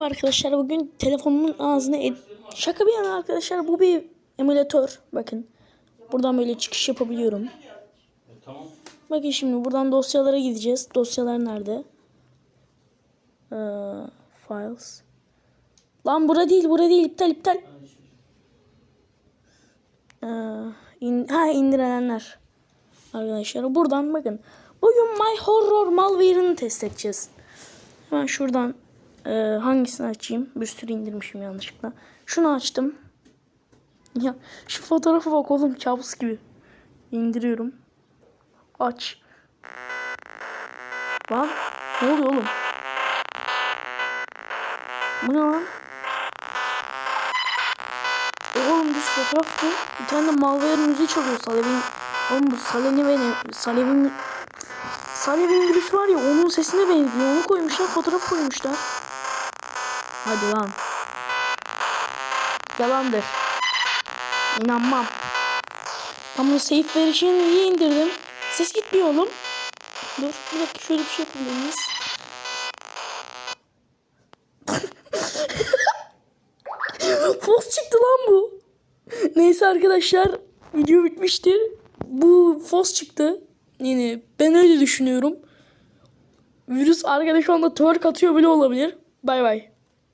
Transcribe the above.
Arkadaşlar bugün telefonumun ağzına ed- şaka bir yana arkadaşlar bu bir emülatör. Bakın buradan böyle çıkış yapabiliyorum. Bakın şimdi buradan dosyalara gideceğiz. Dosyalar nerede? Ee, files. Lan bura değil bura değil. İptal iptal. Ee, in- ha indirenler. Arkadaşlar buradan bakın. Bugün My Horror Malware'ını test edeceğiz. Hemen şuradan e, hangisini açayım? Bir sürü indirmişim yanlışlıkla. Şunu açtım. Ya şu fotoğrafa bak oğlum kabus gibi. İndiriyorum. Aç. Lan ne oluyor oğlum? Bu ne lan? E oğlum düz fotoğraf bu. Bir tane de malware müziği çalıyor Salev'in. Oğlum bu Salev'in ne? Salev'in Salih'in virüsü var ya onun sesine benziyor. Onu koymuşlar fotoğraf koymuşlar. Hadi lan. Yalandır. İnanmam. Bunu safe verişini niye indirdim? Ses gitmiyor oğlum. Dur bir dakika şöyle bir şey yapabilir miyiz? Fos çıktı lan bu. Neyse arkadaşlar video bitmiştir. Bu fos çıktı. Yani ben öyle düşünüyorum. Virüs arkadaş şu anda twerk atıyor bile olabilir. Bay bay.